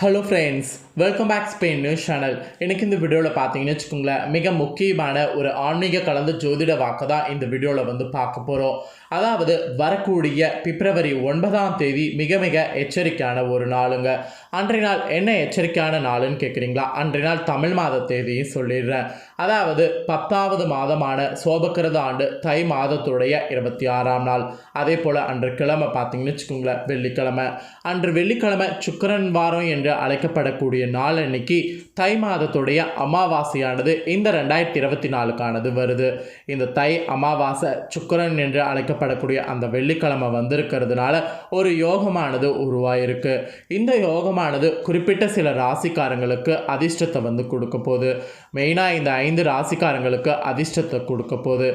Hello friends welcome back Spain news channel எனக்கு இந்த வீடியோவில் பார்த்தீங்கன்னு வச்சுக்கோங்களேன் மிக முக்கியமான ஒரு ஆன்மீக கலந்த ஜோதிட வாக்கு தான் இந்த வீடியோவில் வந்து பார்க்க போகிறோம் அதாவது வரக்கூடிய பிப்ரவரி ஒன்பதாம் தேதி மிக மிக எச்சரிக்கையான ஒரு நாளுங்க. அன்றைய நாள் என்ன எச்சரிக்கையான நாளுன்னு கேட்குறீங்களா அன்றைய நாள் தமிழ் மாத தேதியும் சொல்லிடுறேன். அதாவது பத்தாவது மாதமான சோபக்கிரத ஆண்டு தை மாதத்துடைய இருபத்தி ஆறாம் நாள். அதே போல் அன்று கிழமை பார்த்தீங்கன்னு வச்சுக்கோங்களேன் வெள்ளிக்கிழமை. அன்று வெள்ளிக்கிழமை சுக்கரன் வாரம் என்று அழைக்கப்படக்கூடிய நாள் அன்னைக்கு தை மாதத்துடைய அமாவாசையானது இந்த ரெண்டாயிரத்தி இருபத்தி நாலுக்கானது வருது. இந்த தை அமாவாசை சுக்கரன் என்று அழைக்கப்படக்கூடிய அந்த வெள்ளிக்கிழமை வந்திருக்கிறதுனால ஒரு யோகமானது உருவாயிருக்கு. இந்த யோகமானது குறிப்பிட்ட சில ராசிக்காரங்களுக்கு அதிர்ஷ்டத்தை வந்து கொடுக்க போகுது. மெயினாக இந்த ஐந்து ராசிக்காரங்களுக்கு அதிர்ஷ்டத்தை கொடுக்க போகுது.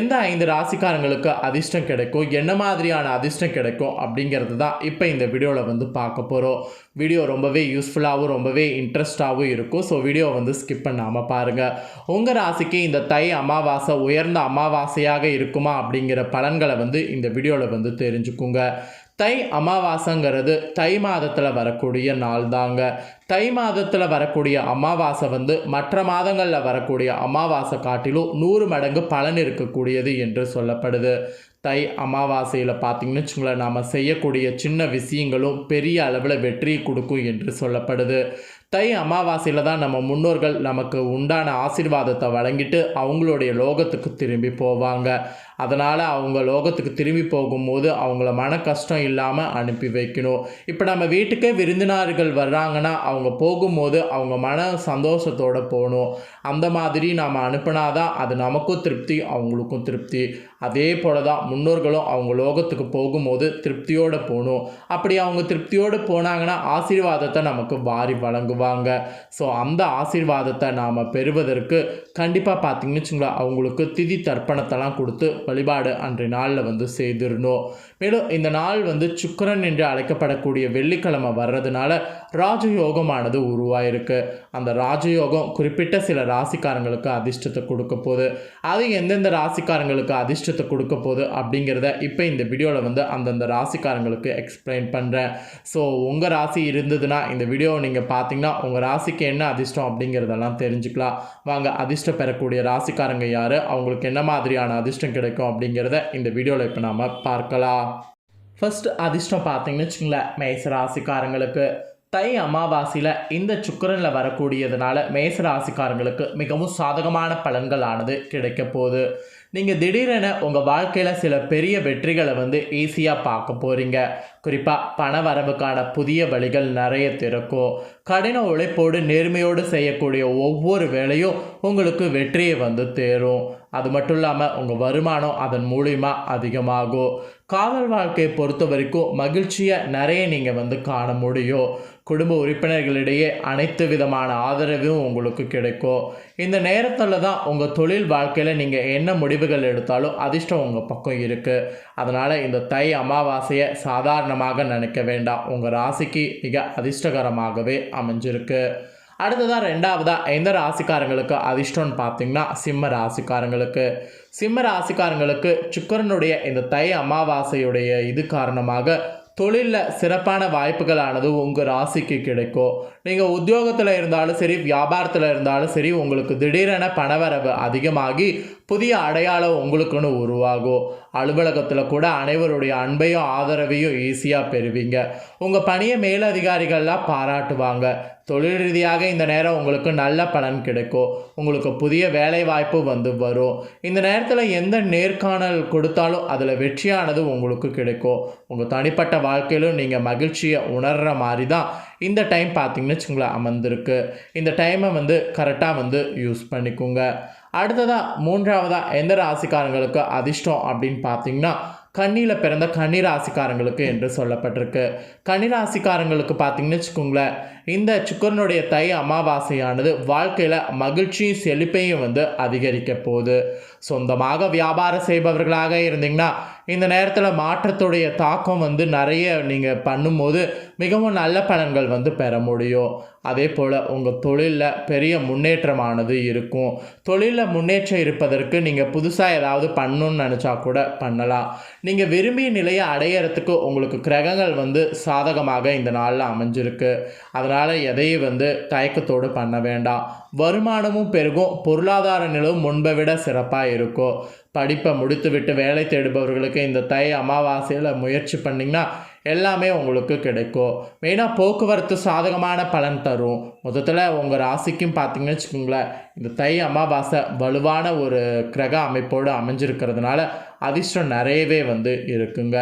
எந்த ஐந்து ராசிக்காரங்களுக்கு அதிர்ஷ்டம் கிடைக்கும்? என்ன மாதிரியான அதிர்ஷ்டம் கிடைக்கும்? அப்படிங்கிறது தான் இப்போ இந்த வீடியோவில் வந்து பார்க்க போகிறோம் வீடியோ ரொம்பவே யூஸ்ஃபுல்லாகவும் ரொம்பவே இன்ட்ரெஸ்டாகவும் இருக்கும். இருக்கும். ஸோ வீடியோ வந்து ஸ்கிப் பண்ணாமல் பாருங்கள் உங்கள் ராசிக்கு இந்த தை அமாவாசை உயர்ந்த அமாவாசையாக இருக்குமா அப்படிங்கிற பலன்களை வந்து இந்த வீடியோவில் வந்து தெரிஞ்சுக்குங்க. தை அமாவாசைங்கிறது தை மாதத்தில் வரக்கூடிய நாள் தாங்க. தை மாதத்தில் வரக்கூடிய அமாவாசை வந்து மற்ற மாதங்களில் வரக்கூடிய அமாவாசை காட்டிலும் நூறு மடங்கு பலன் இருக்கக்கூடியது என்று சொல்லப்படுது. தை அமாவாசையில் பார்த்தீங்கன்னு வச்சுங்களேன் நாம் செய்யக்கூடிய சின்ன விஷயங்களும் பெரிய அளவில் வெற்றியை கொடுக்கும் என்று சொல்லப்படுது. தை அமாவாசையில் தான் நம்ம முன்னோர்கள் நமக்கு உண்டான ஆசீர்வாதத்தை வழங்கிட்டு அவங்களுடைய லோகத்துக்கு திரும்பி போவாங்க. அதனால் அவங்க லோகத்துக்கு திரும்பி போகும்போது அவங்கள மன கஷ்டம் இல்லாமல் அனுப்பி வைக்கணும். இப்போ நம்ம வீட்டுக்கே விருந்தினர்கள் வர்றாங்கன்னா அவங்க போகும்போது அவங்க மன சந்தோஷத்தோடு போகணும். அந்த மாதிரி நாம் அனுப்பினாதான் அது நமக்கும் திருப்தி அவங்களுக்கும் திருப்தி. அதே போல தான் முன்னோர்களும் அவங்க லோகத்துக்கு போகும்போது திருப்தியோடு போகணும். அப்படி அவங்க திருப்தியோடு போனாங்கன்னா ஆசீர்வாதத்தை நமக்கு வாரி வழங்குவாங்க. ஸோ அந்த ஆசீர்வாதத்தை நாம் பெறுவதற்கு கண்டிப்பாக பார்த்தீங்கன்னு வச்சுங்களா அவங்களுக்கு திதி தர்ப்பணத்தெல்லாம் கொடுத்து வழிபாடு அன்றைய நாளில் வந்து செய்திருந்தோம் மேலும் இந்த நாள் வந்து சுக்கரன் என்று அழைக்கப்படக்கூடிய வெள்ளிக்கிழமை வர்றதுனால ராஜயோகமானது உருவாயிருக்கு. அந்த ராஜயோகம் குறிப்பிட்ட சில ராசிக்காரங்களுக்கு அதிர்ஷ்டத்தை கொடுக்க போகுது. அது எந்தெந்த ராசிக்காரங்களுக்கு சந்தோஷத்தை கொடுக்க போகுது அப்படிங்கிறத இப்போ இந்த வீடியோவில் வந்து அந்தந்த ராசிக்காரங்களுக்கு எக்ஸ்பிளைன் பண்ணுறேன் ஸோ உங்கள் ராசி இருந்ததுன்னா இந்த வீடியோவை நீங்கள் பார்த்தீங்கன்னா உங்கள் ராசிக்கு என்ன அதிர்ஷ்டம் அப்படிங்கிறதெல்லாம் தெரிஞ்சுக்கலாம். வாங்க அதிர்ஷ்டம் பெறக்கூடிய ராசிக்காரங்க யார்? அவங்களுக்கு என்ன மாதிரியான அதிர்ஷ்டம் கிடைக்கும் அப்படிங்கிறத இந்த வீடியோவில் இப்போ நாம் பார்க்கலாம். ஃபஸ்ட்டு அதிர்ஷ்டம் பார்த்தீங்கன்னு வச்சுங்களேன் மேச ராசிக்காரங்களுக்கு. தை அமாவாசையில் இந்த சுக்கரனில் வரக்கூடியதுனால மேச ராசிக்காரங்களுக்கு மிகவும் சாதகமான பலன்களானது கிடைக்க போகுது. நீங்கள் திடீரென உங்கள் வாழ்க்கையில் சில பெரிய வெற்றிகளை வந்து ஈஸியாக பார்க்க போகிறீங்க குறிப்பாக பண வரவுக்கான புதிய வழிகள் நிறைய திறக்கும். கடின உழைப்போடு நேர்மையோடு செய்யக்கூடிய ஒவ்வொரு வேலையும் உங்களுக்கு வெற்றியை வந்து தேரும். அது மட்டும் இல்லாமல் உங்கள் வருமானம் அதன் மூலிமா அதிகமாகும். காதல் வாழ்க்கையை பொறுத்த வரைக்கும் மகிழ்ச்சியை நிறைய நீங்கள் வந்து காண முடியும். குடும்ப உறுப்பினர்களிடையே அனைத்து விதமான ஆதரவும் உங்களுக்கு கிடைக்கும். இந்த நேரத்தில் தான் உங்கள் தொழில் வாழ்க்கையில் நீங்கள் என்ன முடிவுகள் எடுத்தாலும் அதிர்ஷ்டம் உங்கள் பக்கம் இருக்குது அதனால் இந்த தை அமாவாசையை சாதாரணமாக நினைக்க வேண்டாம். உங்கள் ராசிக்கு மிக அதிர்ஷ்டகரமாகவே அமைஞ்சிருக்கு. அடுத்ததாக ரெண்டாவதாக எந்த ராசிக்காரங்களுக்கு அதிர்ஷ்டம்னு பார்த்தீங்கன்னா சிம்ம ராசிக்காரங்களுக்கு. சிம்ம ராசிக்காரங்களுக்கு சுக்கரனுடைய இந்த தை அமாவாசையுடைய இது காரணமாக தொழிலில் சிறப்பான வாய்ப்புகளானது உங்கள் ராசிக்கு கிடைக்கும். நீங்கள் உத்தியோகத்தில் இருந்தாலும் சரி வியாபாரத்தில் இருந்தாலும் சரி உங்களுக்கு திடீரென பணவரவு அதிகமாகி புதிய அடையாளம் உங்களுக்குன்னு உருவாகும். அலுவலகத்தில் கூட அனைவருடைய அன்பையும் ஆதரவையும் ஈஸியாக பெறுவீங்க. உங்கள் பணியை மேலதிகாரிகள்லாம் பாராட்டுவாங்க. தொழில் ரீதியாக இந்த நேரம் உங்களுக்கு நல்ல பலன் கிடைக்கும். உங்களுக்கு புதிய வேலை வாய்ப்பு வந்து வரும். இந்த நேரத்தில் எந்த நேர்காணல் கொடுத்தாலும் அதில் வெற்றியானது உங்களுக்கு கிடைக்கும். உங்கள் தனிப்பட்ட வாழ்க்கையிலும் நீங்கள் மகிழ்ச்சியை உணர்கிற மாதிரி தான் இந்த டைம் பார்த்தீங்கன்னு வச்சுங்களேன் அமர்ந்திருக்கு. இந்த டைமை வந்து கரெக்டாக வந்து யூஸ் பண்ணிக்கோங்க. அடுத்ததாக மூன்றாவதாக எந்த ராசிக்காரங்களுக்கு அதிர்ஷ்டம் அப்படின்னு பார்த்தீங்கன்னா கண்ணியில் பிறந்த கன்னிராசிக்காரங்களுக்கு என்று சொல்லப்பட்டிருக்கு. கன்னிராசிக்காரங்களுக்கு பார்த்தீங்கன்னு வச்சுக்கோங்களேன் இந்த சுக்கரனுடைய தை அமாவாசையானது வாழ்க்கையில் மகிழ்ச்சியும் செழிப்பையும் வந்து அதிகரிக்க போகுது. சொந்தமாக வியாபாரம் செய்பவர்களாக இருந்தீங்கன்னா இந்த நேரத்தில் மாற்றத்துடைய தாக்கம் வந்து நிறைய நீங்கள் பண்ணும்போது மிகவும் நல்ல பலன்கள் வந்து பெற முடியும். அதே போல் உங்கள் தொழிலில் பெரிய முன்னேற்றமானது இருக்கும். தொழிலில் முன்னேற்றம் இருப்பதற்கு நீங்கள் புதுசாக ஏதாவது பண்ணணும்னு நினச்சா கூட பண்ணலாம். நீங்கள் விரும்பிய நிலையை அடையிறதுக்கு உங்களுக்கு கிரகங்கள் வந்து சாதகமாக இந்த நாளில் அமைஞ்சிருக்கு. அதனால் அதனால் எதையும் வந்து தயக்கத்தோடு பண்ண வேண்டாம். வருமானமும் பெருகும் பொருளாதார நிலவும் முன்பை விட சிறப்பாக இருக்கும் படிப்பை முடித்துவிட்டு வேலை தேடுபவர்களுக்கு இந்த தை அமாவாசையில் முயற்சி பண்ணிங்கன்னா எல்லாமே உங்களுக்கு கிடைக்கும் மெயினாக போக்குவரத்து சாதகமான பலன் தரும். மொத்தத்தில் உங்கள் ராசிக்கும் பார்த்தீங்கன்னு வச்சுக்கோங்களேன் இந்த தை அமாவாசை வலுவான ஒரு கிரக அமைப்போடு அமைஞ்சிருக்கிறதுனால அதிர்ஷ்டம் நிறையவே வந்து இருக்குங்க.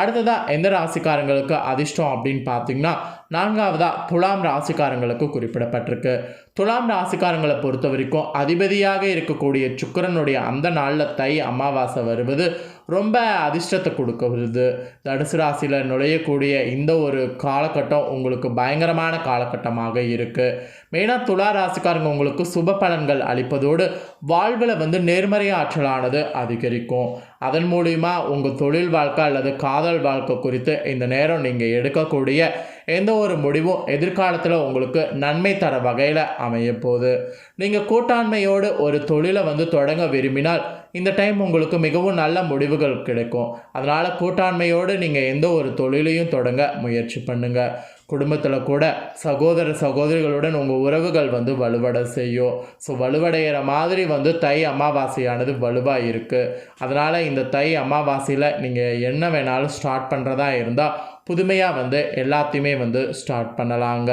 அடுத்ததாக எந்த ராசிக்காரங்களுக்கு அதிர்ஷ்டம் அப்படின்னு பார்த்தீங்கன்னா நான்காவதாக துலாம் ராசிக்காரங்களுக்கு குறிப்பிடப்பட்டிருக்கு. துலாம் ராசிக்காரங்களை பொறுத்த வரைக்கும் அதிபதியாக இருக்கக்கூடிய சுக்கரனுடைய அந்த நாளில் தை அமாவாசை வருவது ரொம்ப அதிர்ஷ்டத்தை கொடுக்கவது தடுசு ராசியில் நுழையக்கூடிய இந்த ஒரு காலகட்டம் உங்களுக்கு பயங்கரமான காலகட்டமாக இருக்குது மெயினாக துலா ராசிக்காரங்க உங்களுக்கு சுப பலன்கள் அளிப்பதோடு வாழ்வில் வந்து நேர்மறை ஆற்றலானது அதிகரிக்கும். அதன் மூலிமா உங்கள் தொழில் வாழ்க்கை அல்லது காதல் வாழ்க்கை குறித்து இந்த நேரம் நீங்கள் எடுக்கக்கூடிய எந்த ஒரு முடிவும் எதிர்காலத்தில் உங்களுக்கு நன்மை தர வகையில் அமைய போகுது நீங்கள் கூட்டாண்மையோடு ஒரு தொழிலை வந்து தொடங்க விரும்பினால் இந்த டைம் உங்களுக்கு மிகவும் நல்ல முடிவுகள் கிடைக்கும். அதனால் கூட்டாண்மையோடு நீங்கள் எந்த ஒரு தொழிலையும் தொடங்க முயற்சி பண்ணுங்கள் குடும்பத்தில் கூட சகோதர சகோதரிகளுடன் உங்கள் உறவுகள் வந்து வலுவடை செய்யும். ஸோ வலுவடைகிற மாதிரி வந்து தை அமாவாசையானது வலுவாக இருக்குது அதனால் இந்த தை அமாவாசையில் நீங்கள் என்ன வேணாலும் ஸ்டார்ட் பண்ணுறதா இருந்தால் புதுமையாக வந்து எல்லாத்தையுமே வந்து ஸ்டார்ட் பண்ணலாங்க.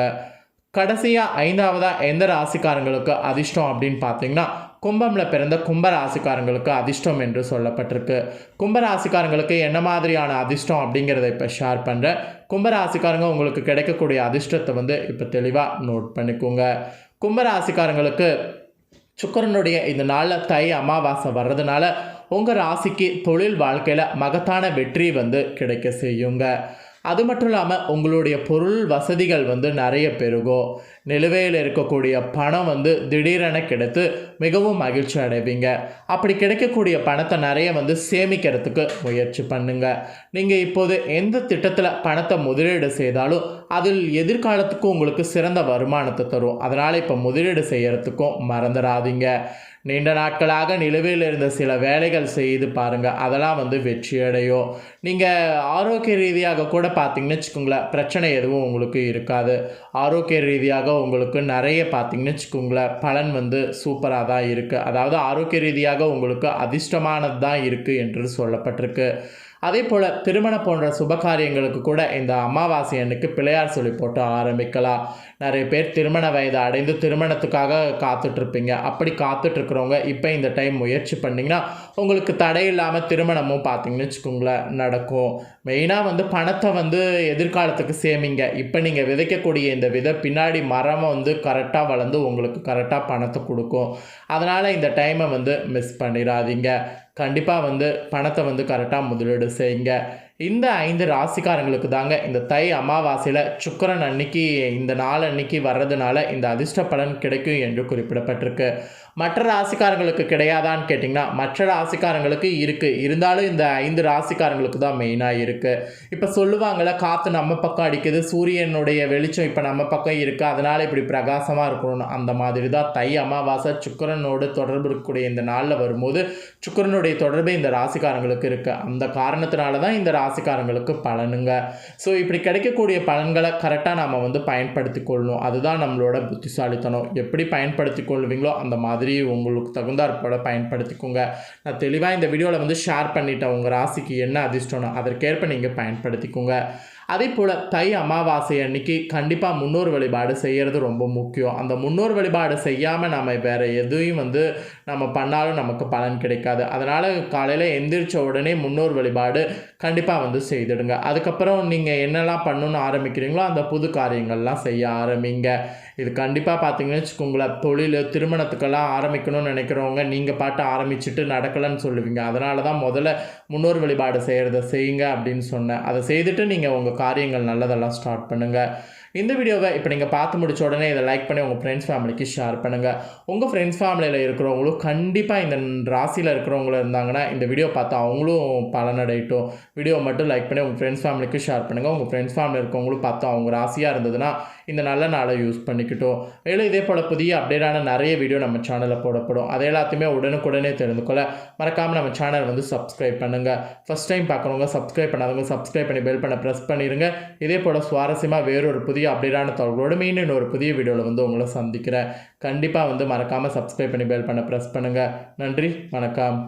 கடைசியாக ஐந்தாவதாக எந்த ராசிக்காரங்களுக்கு அதிர்ஷ்டம் அப்படின்னு பார்த்தீங்கன்னா கும்பமில் பிறந்த கும்ப ராசிக்காரங்களுக்கு அதிர்ஷ்டம் என்று சொல்லப்பட்டிருக்கு. கும்ப ராசிக்காரங்களுக்கு என்ன மாதிரியான அதிர்ஷ்டம் அப்படிங்கிறத இப்போ ஷேர் பண்ணுறேன் கும்ப ராசிக்காரங்க உங்களுக்கு கிடைக்கக்கூடிய அதிர்ஷ்டத்தை வந்து இப்போ தெளிவாக நோட் பண்ணிக்கோங்க. கும்ப ராசிக்காரங்களுக்கு சுக்கரனுடைய இந்த நாளில் தை அமாவாசை வர்றதுனால உங்கள் ராசிக்கு தொழில் வாழ்க்கையில் மகத்தான வெற்றி வந்து கிடைக்க செய்யுங்க. அது மட்டும் இல்லாமல் உங்களுடைய பொருள் வசதிகள் வந்து நிறைய பெருகும் நிலுவையில் இருக்கக்கூடிய பணம் வந்து திடீரென கிடைத்து மிகவும் மகிழ்ச்சி அடைவீங்க. அப்படி கிடைக்கக்கூடிய பணத்தை நிறைய வந்து சேமிக்கிறதுக்கு முயற்சி பண்ணுங்கள் நீங்கள் இப்போது எந்த திட்டத்தில் பணத்தை முதலீடு செய்தாலும் அதில் எதிர்காலத்துக்கும் உங்களுக்கு சிறந்த வருமானத்தை தரும். அதனால் இப்போ முதலீடு செய்கிறதுக்கும் மறந்துடாதீங்க. நீண்ட நாட்களாக நிலுவையில் இருந்த சில வேலைகள் செய்து பாருங்கள் அதெல்லாம் வந்து வெற்றியடையும். நீங்கள் ஆரோக்கிய ரீதியாக கூட பார்த்தீங்கன்னு வச்சுக்கோங்களேன் பிரச்சனை எதுவும் உங்களுக்கு இருக்காது. ஆரோக்கிய ரீதியாக உங்களுக்கு நிறைய பார்த்தீங்கன்னு வச்சுக்கோங்களேன் பலன் வந்து சூப்பராக தான் இருக்குது அதாவது ஆரோக்கிய ரீதியாக உங்களுக்கு அதிர்ஷ்டமானது தான் இருக்குது என்று சொல்லப்பட்டிருக்கு. அதே போல் திருமணம் போன்ற சுபகாரியங்களுக்கு கூட இந்த அமாவாசை அன்னைக்கு பிள்ளையார் சொல்லி போட்டு ஆரம்பிக்கலாம். நிறைய பேர் திருமண வயது அடைந்து திருமணத்துக்காக காத்துட்ருப்பீங்க அப்படி காத்துட்ருக்குறவங்க இப்போ இந்த டைம் முயற்சி பண்ணிங்கன்னா உங்களுக்கு தடை இல்லாமல் திருமணமும் பார்த்தீங்கன்னு வச்சுக்கோங்களேன் நடக்கும். மெயினாக வந்து பணத்தை வந்து எதிர்காலத்துக்கு சேமிங்க. இப்போ நீங்கள் விதைக்கக்கூடிய இந்த விதை பின்னாடி மரம் வந்து கரெக்டாக வளர்ந்து உங்களுக்கு கரெக்டாக பணத்தை கொடுக்கும். அதனால் இந்த டைமை வந்து மிஸ் பண்ணிடாதீங்க. கண்டிப்பாக வந்து பணத்தை வந்து கரெக்டாக முதலீடு செய்யுங்க. இந்த ஐந்து ராசிக்காரங்களுக்கு தாங்க இந்த தை அமாவாசையில் சுக்கரன் அன்னைக்கு இந்த நாள் அன்னைக்கு வர்றதுனால இந்த அதிர்ஷ்ட பலன் கிடைக்கும் என்று குறிப்பிடப்பட்டிருக்கு. மற்ற ராசிக்காரங்களுக்கு கிடையாதான்னு கேட்டிங்கன்னா மற்ற ராசிக்காரங்களுக்கு இருக்குது இருந்தாலும் இந்த ஐந்து ராசிக்காரங்களுக்கு தான் மெயினாக இருக்குது இப்போ சொல்லுவாங்கள்ல காற்று நம்ம பக்கம் அடிக்குது சூரியனுடைய வெளிச்சம் இப்போ நம்ம பக்கம் இருக்குது அதனால் இப்படி பிரகாசமாக இருக்கணும்னு அந்த மாதிரி தான் தை அமாவாசை சுக்கரனோடு தொடர்பு இருக்கக்கூடிய இந்த நாளில் வரும்போது சுக்கரனுடைய தொடர்பு இந்த ராசிக்காரங்களுக்கு இருக்குது அந்த காரணத்தினால தான் இந்த ராசிக்காரங்களுக்கு பலனுங்க. ஸோ இப்படி கிடைக்கக்கூடிய பலன்களை கரெக்டாக நாம் வந்து பயன்படுத்தி கொள்ளணும். அதுதான் நம்மளோட புத்திசாலித்தனம். எப்படி பயன்படுத்தி கொள்வீங்களோ அந்த மாதிரி உங்களுக்கு தகுந்தாற்போல் பயன்படுத்திக்கோங்க. நான் தெளிவாக இந்த வீடியோவில் வந்து ஷேர் பண்ணிட்டேன். உங்கள் ராசிக்கு என்ன அதிர்ஷ்டம்னு. அதற்கேற்ப நீங்கள் பயன்படுத்திக்கோங்க. அதே போல் தை அமாவாசை அன்னைக்கு கண்டிப்பாக முன்னோர் வழிபாடு செய்கிறது ரொம்ப முக்கியம். அந்த முன்னோர் வழிபாடு செய்யாமல் நம்ம வேறு எதையும் வந்து நம்ம பண்ணாலும் நமக்கு பலன் கிடைக்காது. அதனால் காலையில் எந்திரிச்ச உடனே முன்னோர் வழிபாடு கண்டிப்பாக வந்து செய்திடுங்க. அதுக்கப்புறம் நீங்கள் என்னெல்லாம் பண்ணணும்னு ஆரம்பிக்கிறீங்களோ அந்த புது காரியங்கள்லாம் செய்ய ஆரம்பிங்க. இது கண்டிப்பாக பார்த்தீங்கன்னு வச்சுக்கோங்களேன் தொழில் திருமணத்துக்கெல்லாம் ஆரம்பிக்கணும்னு நினைக்கிறவங்க நீங்கள் பாட்டு ஆரம்பிச்சுட்டு நடக்கலைன்னு சொல்லுவீங்க. அதனால தான் முதல்ல முன்னோர் வழிபாடு செய்கிறத செய்யுங்க அப்படின்னு சொன்னேன். அதை செய்துட்டு நீங்கள் உங்கள் காரியங்கள் நல்லதெல்லாம் ஸ்டார்ட் பண்ணுங்கள் இந்த வீடியோவை இப்போ நீங்கள் பார்த்து முடிச்ச உடனே இதை லைக் பண்ணி உங்கள் ஃப்ரெண்ட்ஸ் ஃபேமிலிக்கு ஷேர் பண்ணுங்கள் உங்கள் ஃப்ரெண்ட்ஸ் ஃபேமிலியில் இருக்கிறவங்களும் கண்டிப்பாக இந்த ராசியில் இருக்கிறவங்கள இருந்தாங்கன்னா இந்த வீடியோ பார்த்து அவங்களும் பலனடையட்டும். வீடியோ மட்டும் லைக் பண்ணி உங்கள் ஃப்ரெண்ட்ஸ் ஃபேமிலிக்கு ஷேர் பண்ணுங்கள் உங்கள் ஃப்ரெண்ட்ஸ் ஃபேமிலி இருக்கவங்களும் பார்த்து அவங்க ராசியாக இருந்ததுன்னா இந்த நல்ல நாளை யூஸ் பண்ணிக்கிட்டோம். மேலும் இதே போல் புதிய அப்டேட்டான நிறைய வீடியோ நம்ம சேனலில் போடப்படும். அது எல்லாத்தையுமே உடனுக்குடனே தெரிந்து கொள்ள மறக்காமல் நம்ம சேனல் வந்து சப்ஸ்கிரைப் பண்ணுங்கள் ஃபஸ்ட் டைம் பார்க்குறவங்க சப்ஸ்கிரைப் பண்ணாதவங்க சப்ஸ்கிரைப் பண்ணி பெல் பண்ண ப்ரெஸ் பண்ணிடுங்க இதே போல் சுவாரஸ்யமாக வேறொரு புதிய புதிய அப்டேட்டான தகவலோடு மீண்டும் ஒரு புதிய வீடியோவில் வந்து உங்களை சந்திக்கிறேன். கண்டிப்பாக வந்து மறக்காமல் சப்ஸ்கிரைப் பண்ணி பெல் பண்ண ப்ரெஸ் பண்ணுங்கள் நன்றி வணக்கம்.